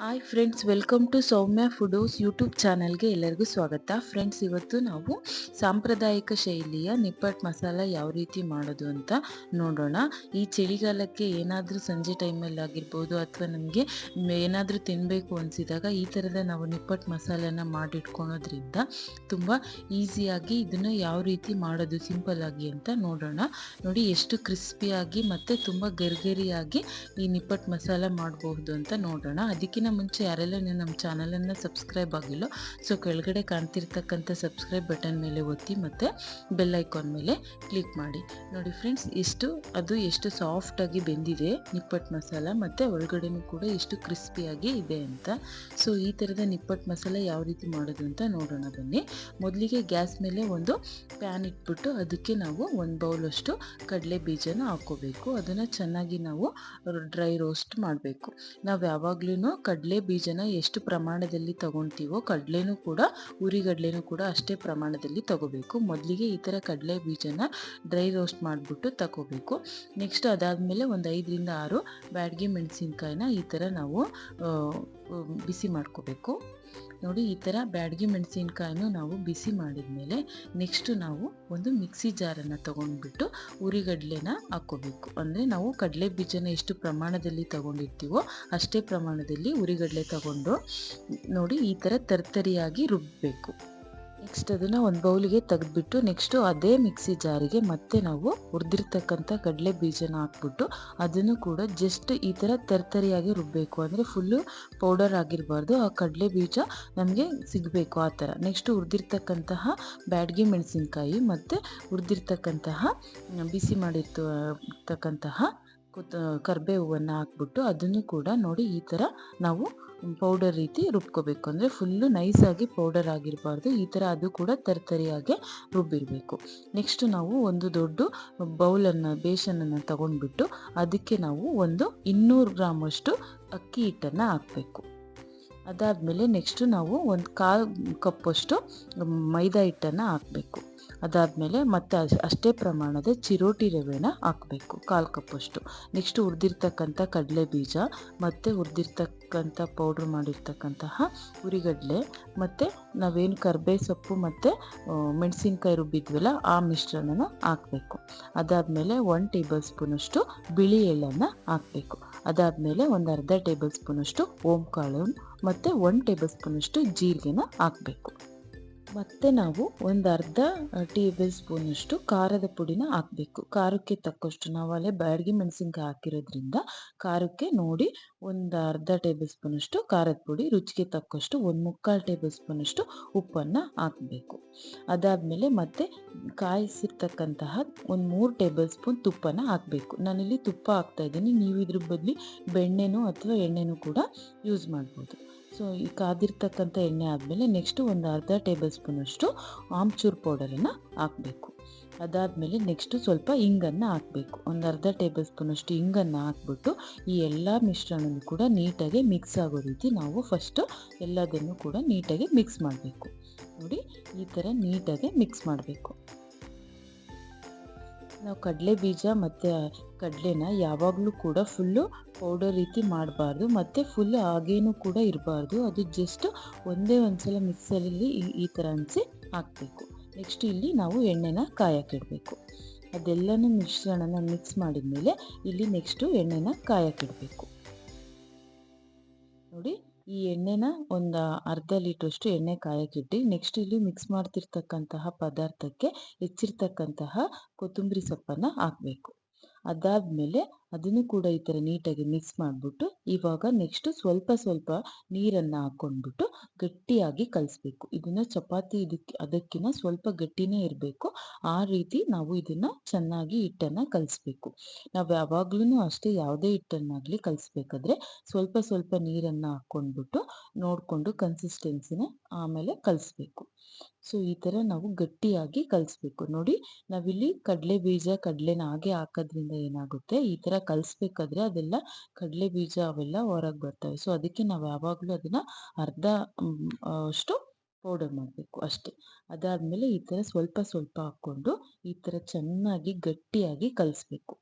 Hi friends welcome to Soumya ಫುಡೋಸ್ YouTube ಚಾನಲ್ಗೆ ಎಲ್ಲರಿಗೂ ಸ್ವಾಗತ. ಫ್ರೆಂಡ್ಸ್ ಇವತ್ತು ನಾವು ಸಾಂಪ್ರದಾಯಿಕ ಶೈಲಿಯ ನಿಪ್ಪಟ್ಟು ಮಸಾಲ ಯಾವ ರೀತಿ ಮಾಡೋದು ಅಂತ ನೋಡೋಣ. ಈ ಚಳಿಗಾಲಕ್ಕೆ ಏನಾದರೂ ಸಂಜೆ ಟೈಮಲ್ಲಿ ಆಗಿರ್ಬೋದು ಅಥವಾ ನಮಗೆ ಏನಾದರೂ ತಿನ್ನಬೇಕು ಅನಿಸಿದಾಗ ಈ ಥರದ ನಾವು ನಿಪ್ಪಟ್ಟು ಮಸಾಲೆನ ಮಾಡಿಟ್ಕೊಳೋದ್ರಿಂದ ತುಂಬ ಈಸಿಯಾಗಿ ಇದನ್ನು ಯಾವ ರೀತಿ ಮಾಡೋದು ಸಿಂಪಲ್ ಆಗಿ ಅಂತ ನೋಡೋಣ. ನೋಡಿ ಎಷ್ಟು ಕ್ರಿಸ್ಪಿಯಾಗಿ ಮತ್ತು ತುಂಬ ಗರಿಗರಿಯಾಗಿ ಈ ನಿಪ್ಪಟ್ಟು ಮಸಾಲ ಮಾಡಬಹುದು ಅಂತ ನೋಡೋಣ. ಅದಕ್ಕಿಂತ ಮುಂಚೆ ಯಾರೆಲ್ಲ ನೀವು ನಮ್ಮ ಚಾನಲನ್ನು ಸಬ್ಸ್ಕ್ರೈಬ್ ಆಗಿಲ್ಲ, ಸೊ ಕೆಳಗಡೆ ಕಾಣ್ತಿರ್ತಕ್ಕಂಥ ಸಬ್ಸ್ಕ್ರೈಬ್ ಬಟನ್ ಮೇಲೆ ಒತ್ತಿ ಮತ್ತು ಬೆಲ್ ಐಕಾನ್ ಮೇಲೆ ಕ್ಲಿಕ್ ಮಾಡಿ. ನೋಡಿ ಫ್ರೆಂಡ್ಸ್, ಎಷ್ಟು, ಅದು ಎಷ್ಟು ಸಾಫ್ಟಾಗಿ ಬೆಂದಿದೆ ನಿಪ್ಪಟ್ಟು ಮಸಾಲ ಮತ್ತು ಒಳಗಡೆನೂ ಕೂಡ ಎಷ್ಟು ಕ್ರಿಸ್ಪಿಯಾಗಿ ಇದೆ ಅಂತ. ಸೊ ಈ ಥರದ ನಿಪ್ಪಟ್ಟು ಮಸಾಲ ಯಾವ ರೀತಿ ಮಾಡೋದು ಅಂತ ನೋಡೋಣ ಬನ್ನಿ. ಮೊದಲಿಗೆ ಗ್ಯಾಸ್ ಮೇಲೆ ಒಂದು ಪ್ಯಾನ್ ಇಟ್ಬಿಟ್ಟು ಅದಕ್ಕೆ ನಾವು ಒಂದು ಬೌಲಷ್ಟು ಕಡಲೆ ಬೀಜನ ಹಾಕ್ಕೋಬೇಕು. ಅದನ್ನು ಚೆನ್ನಾಗಿ ನಾವು ಡ್ರೈ ರೋಸ್ಟ್ ಮಾಡಬೇಕು. ನಾವು ಯಾವಾಗ್ಲೂ ಬೀಜನ ಎಷ್ಟು ಪ್ರಮಾಣದಲ್ಲಿ ತಗೊಳ್ತೀವೋ ಕಡಲೆನೂ ಕೂಡ ಉರಿಗಡಲೆನೂ ಕೂಡ ಅಷ್ಟೇ ಪ್ರಮಾಣದಲ್ಲಿ ತಗೋಬೇಕು. ಮೊದಲಿಗೆ ಈ ಥರ ಕಡಲೆ ಬೀಜನ ಡ್ರೈ ರೋಸ್ಟ್ ಮಾಡಿಬಿಟ್ಟು ತಗೋಬೇಕು. ನೆಕ್ಸ್ಟ್ ಅದಾದಮೇಲೆ ಒಂದು ಐದರಿಂದ ಆರು ಬ್ಯಾಡಗಿ ಮೆಣಸಿನ್ಕಾಯಿನ ಈ ಥರ ನಾವು ಬಿಸಿ ಮಾಡ್ಕೋಬೇಕು. ನೋಡಿ, ಈ ಥರ ಬ್ಯಾಡಗಿ ಮೆಣಸಿನ್ಕಾಯನ್ನು ನಾವು ಬಿಸಿ ಮಾಡಿದ ಮೇಲೆ ನೆಕ್ಸ್ಟು ನಾವು ಒಂದು ಮಿಕ್ಸಿ ಜಾರನ್ನು ತೊಗೊಂಡ್ಬಿಟ್ಟು ಉರಿಗಡಲೆನ ಹಾಕ್ಕೋಬೇಕು. ಅಂದರೆ ನಾವು ಕಡಲೆ ಬೀಜನ ಎಷ್ಟು ಪ್ರಮಾಣದಲ್ಲಿ ತಗೊಂಡಿರ್ತೀವೋ ಅಷ್ಟೇ ಪ್ರಮಾಣದಲ್ಲಿ ಉರಿಗಡಲೆ ತಗೊಂಡು ನೋಡಿ, ಈ ಥರ ತರ್ತರಿಯಾಗಿ ರುಬ್ಬಬೇಕು ನೆಕ್ಸ್ಟ್ ಅದನ್ನು ಒಂದು ಬೌಲಿಗೆ ತೆಗೆದ್ಬಿಟ್ಟು ನೆಕ್ಸ್ಟು ಅದೇ ಮಿಕ್ಸಿ ಜಾರಿಗೆ ಮತ್ತೆ ನಾವು ಹುರಿದಿರ್ತಕ್ಕಂಥ ಕಡಲೆ ಬೀಜನ ಹಾಕ್ಬಿಟ್ಟು ಅದನ್ನು ಕೂಡ ಜಸ್ಟ್ ಈ ಥರ ತರ್ತರಿಯಾಗಿ ರುಬ್ಬಬೇಕು ಅಂದರೆ ಫುಲ್ಲು ಪೌಡರ್ ಆಗಿರಬಾರ್ದು. ಆ ಕಡಲೆ ಬೀಜ ನಮಗೆ ಸಿಗಬೇಕು ಆ ಥರ ನೆಕ್ಸ್ಟು ಹುರಿದಿರ್ತಕ್ಕಂತಹ ಬ್ಯಾಡ್ಗಿ ಮೆಣಸಿನ್ಕಾಯಿ ಮತ್ತು ಹುರಿದಿರ್ತಕ್ಕಂತಹ ಬಿಸಿ ಮಾಡಿರ್ತಕ್ಕಂತಹ ಕೊತ್ತ ಕರಿಬೇವನ್ನು ಹಾಕ್ಬಿಟ್ಟು ಅದನ್ನು ಕೂಡ ನೋಡಿ ಈ ಥರ ನಾವು ಪೌಡರ್ ರೀತಿ ರುಬ್ಕೋಬೇಕು. ಅಂದರೆ ಫುಲ್ಲು ನೈಸಾಗಿ ಪೌಡರ್ ಆಗಿರಬಾರ್ದು. ಈ ಥರ ಅದು ಕೂಡ ತರ್ತರಿಯಾಗಿ ರುಬ್ಬಿರಬೇಕು. ನೆಕ್ಸ್ಟ್ ನಾವು ಒಂದು ದೊಡ್ಡ ಬೌಲನ್ನು ಬೇಸನನ್ನು ತಗೊಂಡ್ಬಿಟ್ಟು ಅದಕ್ಕೆ ನಾವು ಒಂದು ಇನ್ನೂರು ಗ್ರಾಮಷ್ಟು ಅಕ್ಕಿ ಹಿಟ್ಟನ್ನು ಹಾಕಬೇಕು. ಅದಾದಮೇಲೆ ನೆಕ್ಸ್ಟು ನಾವು ಒಂದು ಕಾಲು ಕಪ್ಪಷ್ಟು ಮೈದಾ ಹಿಟ್ಟನ್ನು ಹಾಕಬೇಕು. ಅದಾದಮೇಲೆ ಮತ್ತೆ ಅಷ್ಟೇ ಪ್ರಮಾಣದ ಚಿರೋಟಿ ರವೆನ ಹಾಕಬೇಕು, ಕಾಲು ಕಪ್ಪಷ್ಟು ನೆಕ್ಸ್ಟ್ ಹುರಿದಿರ್ತಕ್ಕಂಥ ಕಡಲೆ ಬೀಜ, ಮತ್ತು ಹುರಿದಿರ್ತಕ್ಕಂಥ ಪೌಡ್ರ್ ಮಾಡಿರ್ತಕ್ಕಂತಹ ಉರಿಗಡಲೆ, ಮತ್ತು ನಾವೇನು ಕರ್ಬೇ ಸೊಪ್ಪು ಮತ್ತು ಮೆಣಸಿನ್ಕಾಯಿ ರುಬ್ಬಿದ್ವಲ್ಲ ಆ ಮಿಶ್ರಣನ ಹಾಕಬೇಕು. ಅದಾದಮೇಲೆ ಒನ್ ಟೇಬಲ್ ಸ್ಪೂನಷ್ಟು ಬಿಳಿ ಎಳ್ಳನ್ನು ಹಾಕಬೇಕು. ಅದಾದಮೇಲೆ ಒಂದು ಅರ್ಧ ಟೇಬಲ್ ಸ್ಪೂನಷ್ಟು ಓಂಕಾಳು ಮತ್ತು ಒನ್ ಟೇಬಲ್ ಸ್ಪೂನಷ್ಟು ಜೀರಿಗೆನ ಹಾಕಬೇಕು. ಮತ್ತು ನಾವು ಒಂದು ಅರ್ಧ ಟೇಬಲ್ ಸ್ಪೂನಷ್ಟು ಖಾರದ ಪುಡಿನ ಹಾಕಬೇಕು. ಖಾರಕ್ಕೆ ತಕ್ಕಷ್ಟು ನಾವು ಅಲ್ಲೇ ಬ್ಯಾಡಗಿ ಮೆಣಸಿನ್ಕಾಯಿ ಹಾಕಿರೋದ್ರಿಂದ ಖಾರಕ್ಕೆ ನೋಡಿ ಒಂದು ಅರ್ಧ ಟೇಬಲ್ ಸ್ಪೂನಷ್ಟು ಖಾರದ ಪುಡಿ, ರುಚಿಗೆ ತಕ್ಕಷ್ಟು ಒಂದು ಮುಕ್ಕಾಲು ಟೇಬಲ್ ಸ್ಪೂನಷ್ಟು ಉಪ್ಪನ್ನು ಹಾಕಬೇಕು. ಅದಾದಮೇಲೆ ಮತ್ತೆ ಕಾಯಿಸಿರ್ತಕ್ಕಂತಹ ಒಂದು ಮೂರು ಟೇಬಲ್ ಸ್ಪೂನ್ ತುಪ್ಪನ ಹಾಕಬೇಕು. ನಾನಿಲ್ಲಿ ತುಪ್ಪ ಹಾಕ್ತಾ ಇದ್ದೀನಿ. ನೀವು ಇದ್ರ ಬದಲಿ ಬೆಣ್ಣೆನೂ ಅಥವಾ ಎಣ್ಣೆನೂ ಕೂಡ ಯೂಸ್ ಮಾಡ್ಬೋದು. ಸೊ, ಈ ಕಾದಿರ್ತಕ್ಕಂಥ ಎಣ್ಣೆ ಆದಮೇಲೆ ನೆಕ್ಸ್ಟು ಒಂದು ಅರ್ಧ ಟೇಬಲ್ ಸ್ಪೂನಷ್ಟು ಆಮ್ಚೂರ್ ಪೌಡರನ್ನು ಹಾಕಬೇಕು. ಅದಾದಮೇಲೆ ನೆಕ್ಸ್ಟು ಸ್ವಲ್ಪ ಇಂಗನ್ನು ಹಾಕಬೇಕು. ಒಂದು ಅರ್ಧ ಟೇಬಲ್ ಸ್ಪೂನಷ್ಟು ಇಂಗನ್ನು ಹಾಕ್ಬಿಟ್ಟು ಈ ಎಲ್ಲ ಮಿಶ್ರಣನೂ ಕೂಡ ನೀಟಾಗಿ ಮಿಕ್ಸ್ ಆಗೋ ರೀತಿ ನಾವು ಫಸ್ಟು ಎಲ್ಲದನ್ನು ಕೂಡ ನೀಟಾಗಿ ಮಿಕ್ಸ್ ಮಾಡಬೇಕು. ನೋಡಿ, ಈ ಥರ ನೀಟಾಗಿ ಮಿಕ್ಸ್ ಮಾಡಬೇಕು. ನಾವು ಕಡಲೆ ಬೀಜ ಮತ್ತು ಕಡಲೆನ ಯಾವಾಗಲೂ ಕೂಡ ಫುಲ್ಲು ಪೌಡರ್ ರೀತಿ ಮಾಡಬಾರ್ದು. ಮತ್ತು ಫುಲ್ ಹಾಗೇನೂ ಕೂಡ ಇರಬಾರ್ದು. ಅದು ಜಸ್ಟ್ ಒಂದೇ ಒಂದು ಸಲ ಮಿಕ್ಸಲ್ಲಿ ಈ ಥರ ಅನಿಸಿ ಹಾಕಬೇಕು. ನೆಕ್ಸ್ಟ್ ಇಲ್ಲಿ ನಾವು ಎಣ್ಣೆನ ಕಾಯಕ್ಕಿಡಬೇಕು ಅದೆಲ್ಲನೂ ಮಿಶ್ರಣನ ಮಿಕ್ಸ್ ಮಾಡಿದ ಮೇಲೆ ಇಲ್ಲಿ ನೆಕ್ಸ್ಟು ಎಣ್ಣೆನ ಕಾಯಕ್ಕಿಡಬೇಕು ನೋಡಿ ಈ ಎಣ್ಣೆನ ಒಂದು ಅರ್ಧ ಲೀಟ್ರಷ್ಟು ಎಣ್ಣೆ ಕಾಯಕ್ಕಿಟ್ಟು ನೆಕ್ಸ್ಟ್ ಇಲ್ಲಿ ಮಿಕ್ಸ್ ಮಾಡ್ತಿರ್ತಕ್ಕಂತಹ ಪದಾರ್ಥಕ್ಕೆ ಹೆಚ್ಚಿರ್ತಕ್ಕಂತಹ ಕೊತ್ತಂಬರಿ ಸೊಪ್ಪನ್ನು ಹಾಕಬೇಕು. ಅದಾದಮೇಲೆ ಅದನ್ನು ಕೂಡ ಈ ಥರ ನೀಟಾಗಿ ಮಿಕ್ಸ್ ಮಾಡಿಬಿಟ್ಟು, ಇವಾಗ ನೆಕ್ಸ್ಟು ಸ್ವಲ್ಪ ಸ್ವಲ್ಪ ನೀರನ್ನು ಹಾಕ್ಕೊಂಡ್ಬಿಟ್ಟು ಗಟ್ಟಿಯಾಗಿ ಕಲಿಸ್ಬೇಕು. ಇದನ್ನು ಚಪಾತಿ ಇದಕ್ಕೆ ಅದಕ್ಕಿಂತ ಸ್ವಲ್ಪ ಗಟ್ಟಿನೇ ಇರಬೇಕು. ಆ ರೀತಿ ನಾವು ಇದನ್ನು ಚೆನ್ನಾಗಿ ಹಿಟ್ಟನ್ನು ಕಲಿಸ್ಬೇಕು. ನಾವು ಯಾವಾಗ್ಲೂ ಅಷ್ಟೇ ಯಾವುದೇ ಹಿಟ್ಟನ್ನಾಗಲಿ ಕಲಿಸ್ಬೇಕಾದ್ರೆ ಸ್ವಲ್ಪ ಸ್ವಲ್ಪ ನೀರನ್ನು ಹಾಕ್ಕೊಂಡ್ಬಿಟ್ಟು ನೋಡಿಕೊಂಡು ಕನ್ಸಿಸ್ಟೆನ್ಸಿನ ಆಮೇಲೆ ಕಲಿಸ್ಬೇಕು. ಸೊ ಈ ಥರ ನಾವು ಗಟ್ಟಿಯಾಗಿ ಕಲಿಸ್ಬೇಕು. ನೋಡಿ, ನಾವಿಲ್ಲಿ ಕಡಲೆ ಬೀಜ ಕಡಲೆನ ಹಾಗೆ ಹಾಕೋದ್ರಿಂದ ಏನಾಗುತ್ತೆ? ಈ ಥರ ಕಲಿಸ್ಬೇಕಾದ್ರೆ ಅದೆಲ್ಲ ಕಡಲೆ ಬೀಜ ಅವೆಲ್ಲ ಹೊರಗೆ ಬರ್ತವೆ. ಸೊ ಅದಕ್ಕೆ ನಾವು ಯಾವಾಗಲೂ ಅದನ್ನು ಅರ್ಧ ಅಷ್ಟು ಪೌಡರ್ ಮಾಡಬೇಕು ಅಷ್ಟೇ. ಅದಾದಮೇಲೆ ಈ ಥರ ಸ್ವಲ್ಪ ಸ್ವಲ್ಪ ಹಾಕ್ಕೊಂಡು ಈ ಥರ ಚೆನ್ನಾಗಿ ಗಟ್ಟಿಯಾಗಿ ಕಲಿಸ್ಬೇಕು.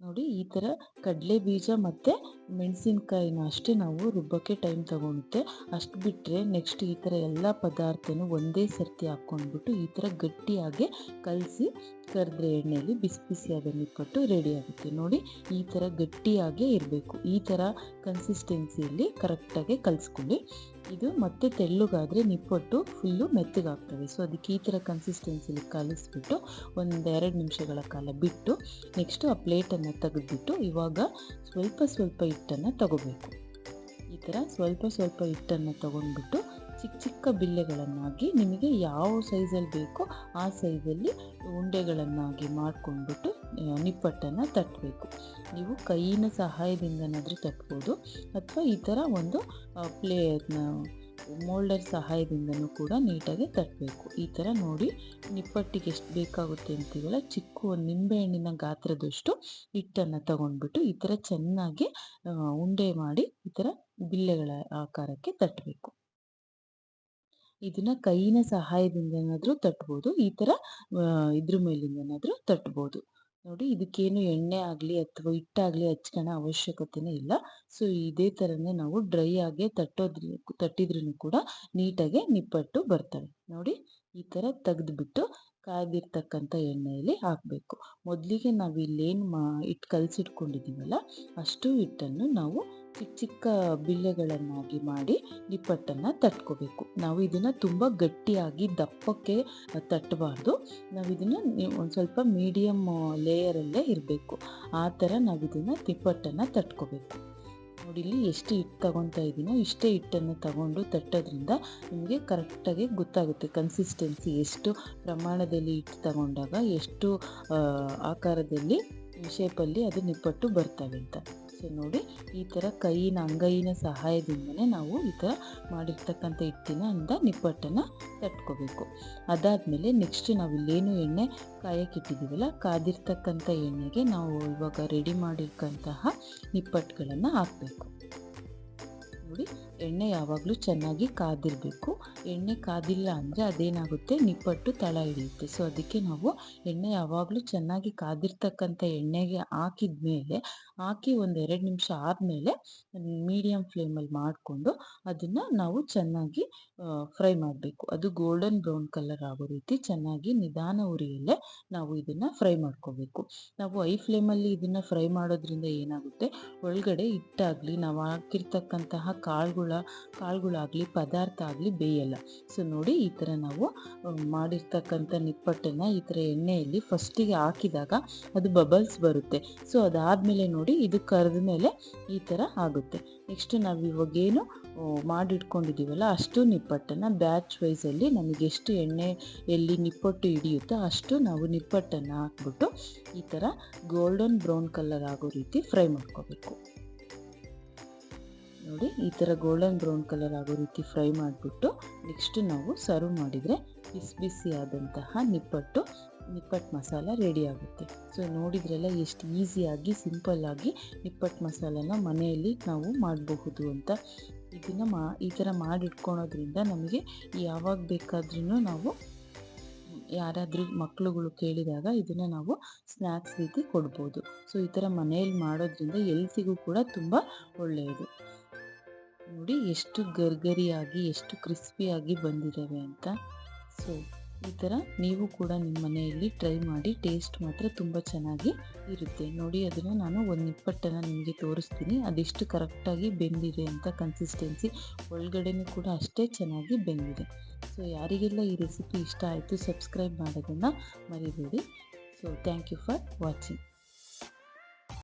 ನೋಡಿ ಈ ಥರ ಕಡಲೆ ಬೀಜ ಮತ್ತು ಮೆಣಸಿನ್ಕಾಯಿನ ಅಷ್ಟೇ ನಾವು ರುಬ್ಬಕ್ಕೆ ಟೈಮ್ ತಗೊಳುತ್ತೆ. ಅಷ್ಟು ಬಿಟ್ಟರೆ ನೆಕ್ಸ್ಟ್ ಈ ಥರ ಎಲ್ಲ ಪದಾರ್ಥನೂ ಒಂದೇ ಸರ್ತಿ ಹಾಕ್ಕೊಂಡ್ಬಿಟ್ಟು ಈ ಥರ ಗಟ್ಟಿಯಾಗಿ ಕಲಸಿ ಕರೆದ್ರೆ ಎಣ್ಣೆಯಲ್ಲಿ ಬಿಸಿ ಬಿಸಿಯಾದ ನಿಪ್ಪಟ್ಟು ರೆಡಿ ಆಗುತ್ತೆ. ನೋಡಿ ಈ ಥರ ಗಟ್ಟಿಯಾಗೇ ಇರಬೇಕು. ಈ ಥರ ಕನ್ಸಿಸ್ಟೆನ್ಸಿಯಲ್ಲಿ ಕರೆಕ್ಟಾಗಿ ಕಲಿಸ್ಕೊಳ್ಳಿ. ಇದು ಮತ್ತೆ ತೆಳ್ಳಗಾದರೆ ನಿಪ್ಪಟ್ಟು ಫುಲ್ಲು ಮೆತ್ತಗಾಗ್ತವೆ. ಸೊ ಅದಕ್ಕೆ ಈ ಥರ ಕನ್ಸಿಸ್ಟೆನ್ಸಿಲಿ ಕಲಿಸ್ಬಿಟ್ಟು ಒಂದು ಎರಡು ನಿಮಿಷಗಳ ಕಾಲ ಬಿಟ್ಟು ನೆಕ್ಸ್ಟು ಆ ಪ್ಲೇಟನ್ನು ತೆಗೆದುಬಿಟ್ಟು ಇವಾಗ ಸ್ವಲ್ಪ ಸ್ವಲ್ಪ ಹಿಟ್ಟನ್ನು ತಗೋಬೇಕು. ಈ ಥರ ಸ್ವಲ್ಪ ಸ್ವಲ್ಪ ಹಿಟ್ಟನ್ನು ತಗೊಂಡ್ಬಿಟ್ಟು ಚಿಕ್ಕ ಚಿಕ್ಕ ಬಿಲ್ಲೆಗಳನ್ನಾಗಿ ನಿಮಗೆ ಯಾವ ಸೈಜಲ್ಲಿ ಬೇಕೋ ಆ ಸೈಜಲ್ಲಿ ಉಂಡೆಗಳನ್ನಾಗಿ ಮಾಡಿಕೊಂಡ್ಬಿಟ್ಟು ನಿಪ್ಪಟ್ಟನ್ನು ತಟ್ಟಬೇಕು. ನೀವು ಕೈಯಿನ ಸಹಾಯದಿಂದನಾದರೂ ತಟ್ಬೋದು. ಅಥವಾ ಈ ಥರ ಒಂದು ಪ್ಲೇ ಮೋಲ್ಡರ್ ಸಹಾಯದಿಂದನೂ ಕೂಡ ನೀಟಾಗಿ ತಟ್ಟಬೇಕು. ಈ ಥರ ನೋಡಿ ನಿಪ್ಪಟ್ಟಿಗೆ ಎಷ್ಟು ಬೇಕಾಗುತ್ತೆ ಅಂತೀವಲ್ಲ, ಚಿಕ್ಕ ಒಂದು ನಿಂಬೆಹಣ್ಣಿನ ಗಾತ್ರದಷ್ಟು ಹಿಟ್ಟನ್ನು ತಗೊಂಡ್ಬಿಟ್ಟು ಈ ಥರ ಚೆನ್ನಾಗಿ ಉಂಡೆ ಮಾಡಿ ಈ ಥರ ಬಿಲ್ಲೆಗಳ ಆಕಾರಕ್ಕೆ ತಟ್ಟಬೇಕು. ಇದನ್ನ ಕೈಯಿನ ಸಹಾಯದಿಂದನಾದರೂ ತಟ್ಬೋದು, ಈ ಥರ ಇದ್ರ ಮೇಲಿಂದನಾದರೂ ತಟ್ಬೋದು. ನೋಡಿ ಇದಕ್ಕೇನು ಎಣ್ಣೆ ಆಗಲಿ ಅಥವಾ ಹಿಟ್ಟಾಗಲಿ ಹಚ್ಕೊಳ್ಳೋ ಅವಶ್ಯಕತೆನೇ ಇಲ್ಲ. ಸೊ, ಇದೇ ಥರನೇ ನಾವು ಡ್ರೈ ಆಗಿ ತಟ್ಟೋದ್ರ ತಟ್ಟಿದ್ರೂ ಕೂಡ ನೀಟಾಗಿ ನಿಪ್ಪಟ್ಟು ಬರ್ತವೆ. ನೋಡಿ, ಈ ಥರ ತೆಗೆದುಬಿಟ್ಟು ಕಾಯ್ದಿರ್ತಕ್ಕಂಥ ಎಣ್ಣೆಯಲ್ಲಿ ಹಾಕಬೇಕು. ಮೊದಲಿಗೆ ನಾವು ಇಲ್ಲೇನು ಮಾ ಹಿಟ್ಟು ಕಲಸಿಟ್ಕೊಂಡಿದ್ದೀವಲ್ಲ, ಅಷ್ಟು ಹಿಟ್ಟನ್ನು ನಾವು ಚಿಕ್ಕ ಬಿಲ್ಲೆಗಳನ್ನಾಗಿ ಮಾಡಿ ನಿಪ್ಪಟ್ಟನ್ನು ತಟ್ಕೋಬೇಕು. ನಾವು ಇದನ್ನು ತುಂಬ ಗಟ್ಟಿಯಾಗಿ ದಪ್ಪಕ್ಕೆ ತಟ್ಟಬಾರ್ದು. ನಾವು ಇದನ್ನು ಒಂದು ಸ್ವಲ್ಪ ಮೀಡಿಯಮ್ ಲೇಯರಲ್ಲೇ ಇರಬೇಕು. ಆ ಥರ ನಾವು ಇದನ್ನು ನಿಪ್ಪಟ್ಟನ್ನು ತಟ್ಕೋಬೇಕು. ನೋಡಿ, ಇಲ್ಲಿ ಎಷ್ಟು ಹಿಟ್ಟು ತಗೊತಾ ಇದ್ದೀನೋ ಇಷ್ಟೇ ಹಿಟ್ಟನ್ನು ತಗೊಂಡು ತಟ್ಟೋದ್ರಿಂದ ನಿಮಗೆ ಕರೆಕ್ಟಾಗಿ ಗೊತ್ತಾಗುತ್ತೆ ಕನ್ಸಿಸ್ಟೆನ್ಸಿ ಎಷ್ಟು ಪ್ರಮಾಣದಲ್ಲಿ ಹಿಟ್ಟು ತಗೊಂಡಾಗ ಎಷ್ಟು ಆಕಾರದಲ್ಲಿ ಶೇಪಲ್ಲಿ ಅದು ನಿಪ್ಪಟ್ಟು ಬರ್ತವೆ ಅಂತ. ಸೊ ನೋಡಿ ಈ ಥರ ಕೈಯಿನ ಅಂಗೈನ ಸಹಾಯದಿಂದನೇ ನಾವು ಈ ಥರ ಮಾಡಿರ್ತಕ್ಕಂಥ ಹಿಟ್ಟಿನ ಅಂದ ನಿಪ್ಪಟ್ಟನ್ನು ತಟ್ಕೋಬೇಕು. ಅದಾದಮೇಲೆ ನೆಕ್ಸ್ಟ್ ನಾವು ಇಲ್ಲೇನು ಎಣ್ಣೆ ಕಾಯಕ್ಕಿಟ್ಟಿದ್ದೀವಲ್ಲ ಕಾದಿರ್ತಕ್ಕಂಥ ಎಣ್ಣೆಗೆ ನಾವು ಇವಾಗ ರೆಡಿ ಮಾಡಿರ್ತಕ್ಕಂತಹ ನಿಪ್ಪಟ್ಟುಗಳನ್ನು ಹಾಕಬೇಕು. ನೋಡಿ, ಎಣ್ಣೆ ಯಾವಾಗಲೂ ಚೆನ್ನಾಗಿ ಕಾದಿರಬೇಕು. ಎಣ್ಣೆ ಕಾದಿಲ್ಲ ಅಂದರೆ ಅದೇನಾಗುತ್ತೆ? ನಿಪ್ಪಟ್ಟು ತಳ ಹಿಡಿಯುತ್ತೆ. ಸೊ ಅದಕ್ಕೆ ನಾವು ಎಣ್ಣೆ ಯಾವಾಗಲೂ ಚೆನ್ನಾಗಿ ಕಾದಿರ್ತಕ್ಕಂಥ ಎಣ್ಣೆಗೆ ಹಾಕಿದ ಮೇಲೆ ಹಾಕಿ ಒಂದು ಎರಡು ನಿಮಿಷ ಆದಮೇಲೆ ಮೀಡಿಯಮ್ ಫ್ಲೇಮಲ್ಲಿ ಮಾಡಿಕೊಂಡು ಅದನ್ನು ನಾವು ಚೆನ್ನಾಗಿ ಫ್ರೈ ಮಾಡಬೇಕು. ಅದು ಗೋಲ್ಡನ್ ಬ್ರೌನ್ ಕಲರ್ ಆಗೋ ರೀತಿ ಚೆನ್ನಾಗಿ ನಿಧಾನ ಉರಿಯಲ್ಲೇ ನಾವು ಇದನ್ನು ಫ್ರೈ ಮಾಡ್ಕೋಬೇಕು. ನಾವು ಐ ಫ್ಲೇಮಲ್ಲಿ ಇದನ್ನು ಫ್ರೈ ಮಾಡೋದ್ರಿಂದ ಏನಾಗುತ್ತೆ? ಒಳಗಡೆ ಹಿಟ್ಟಾಗಲಿ, ನಾವು ಹಾಕಿರ್ತಕ್ಕಂತಹ ಕಾಳುಗಳ, ಕಾಳುಗಳಾಗಲಿ ಪದಾರ್ಥ ಆಗಲಿ ಬೇಯಲ್ಲ. ಸೊ ನೋಡಿ ಈ ಥರ ನಾವು ಮಾಡಿರ್ತಕ್ಕಂಥ ನಿಪ್ಪಟ್ಟನ್ನು ಈ ಥರ ಎಣ್ಣೆಯಲ್ಲಿ ಫಸ್ಟಿಗೆ ಹಾಕಿದಾಗ ಅದು ಬಬಲ್ಸ್ ಬರುತ್ತೆ. ಸೊ ಅದಾದಮೇಲೆ ನೋಡಿ ಇದು ಕರೆದ ಮೇಲೆ ಈ ಥರ ಆಗುತ್ತೆ. ನೆಕ್ಸ್ಟ್ ನಾವು ಇವಾಗೇನು ಮಾಡಿಟ್ಕೊಂಡಿದ್ದೀವಲ್ಲ ಅಷ್ಟು ನಿಪ್ಪಟ್ಟನ್ನು ಬ್ಯಾಚ್ ವೈಸಲ್ಲಿ ನಮಗೆ ಎಷ್ಟು ಎಣ್ಣೆ ಎಲ್ಲಿ ನಿಪ್ಪಟ್ಟು ಹಿಡಿಯುತ್ತೋ ಅಷ್ಟು ನಾವು ನಿಪ್ಪಟ್ಟನ್ನು ಹಾಕ್ಬಿಟ್ಟು ಈ ಥರ ಗೋಲ್ಡನ್ ಬ್ರೌನ್ ಕಲರ್ ಆಗೋ ರೀತಿ ಫ್ರೈ ಮಾಡ್ಕೋಬೇಕು. ನೋಡಿ, ಈ ಥರ ಗೋಲ್ಡನ್ ಬ್ರೌನ್ ಕಲರ್ ಆಗೋ ರೀತಿ ಫ್ರೈ ಮಾಡಿಬಿಟ್ಟು ನೆಕ್ಸ್ಟ್ ನಾವು ಸರ್ವ್ ಮಾಡಿದರೆ ಬಿಸಿ ಬಿಸಿಯಾದಂತಹ ನಿಪ್ಪಟ್ಟು ನಿಪ್ಪಟ್ಟು ಮಸಾಲ ರೆಡಿ ಆಗುತ್ತೆ. ಸೊ ನೋಡಿದ್ರೆಲ್ಲ, ಎಷ್ಟು ಈಸಿಯಾಗಿ ಸಿಂಪಲ್ಲಾಗಿ ನಿಪ್ಪಟ್ಟು ಮಸಾಲನ ಮನೆಯಲ್ಲಿ ನಾವು ಮಾಡಬಹುದು ಅಂತ. ಇದನ್ನು ಮಾ, ಈ ಥರ ಮಾಡಿಟ್ಕೊಳೋದ್ರಿಂದ ನಮಗೆ ಯಾವಾಗ ಬೇಕಾದ್ರೂ ನಾವು ಯಾರಾದರೂ ಮಕ್ಕಳುಗಳು ಕೇಳಿದಾಗ ಇದನ್ನು ನಾವು ಸ್ನ್ಯಾಕ್ಸ್ ರೀತಿ ಕೊಡ್ಬೋದು. ಸೊ ಈ ಥರ ಮನೆಯಲ್ಲಿ ಮಾಡೋದ್ರಿಂದ ಎಲ್ತಿಗೂ ಕೂಡ ತುಂಬ ಒಳ್ಳೆಯದು. ನೋಡಿ ಎಷ್ಟು ಗರ್ಗರಿಯಾಗಿ, ಎಷ್ಟು ಕ್ರಿಸ್ಪಿಯಾಗಿ ಬಂದಿದ್ದಾವೆ ಅಂತ. ಸೊ ಈ ಥರ ನೀವು ಕೂಡ ನಿಮ್ಮ ಮನೆಯಲ್ಲಿ ಟ್ರೈ ಮಾಡಿ, ಟೇಸ್ಟ್ ಮಾತ್ರ ತುಂಬ ಚೆನ್ನಾಗಿ ಇರುತ್ತೆ. ನೋಡಿ, ಅದನ್ನು ನಾನು ಒಂದು ನಿಪ್ಪಟ್ಟನ್ನು ನಿಮಗೆ ತೋರಿಸ್ತೀನಿ. ಅದೆಷ್ಟು ಕರೆಕ್ಟಾಗಿ ಬೆಂದಿದೆ ಅಂತ ಕನ್ಸಿಸ್ಟೆನ್ಸಿ ಒಳಗಡೆನೂ ಕೂಡ ಅಷ್ಟೇ ಚೆನ್ನಾಗಿ ಬೆಂದಿದೆ. ಸೊ ಯಾರಿಗೆಲ್ಲ ಈ ರೆಸಿಪಿ ಇಷ್ಟ ಆಯಿತು ಸಬ್ಸ್ಕ್ರೈಬ್ ಮಾಡೋದನ್ನು ಮರಿಬೇಡಿ. So thank you for watching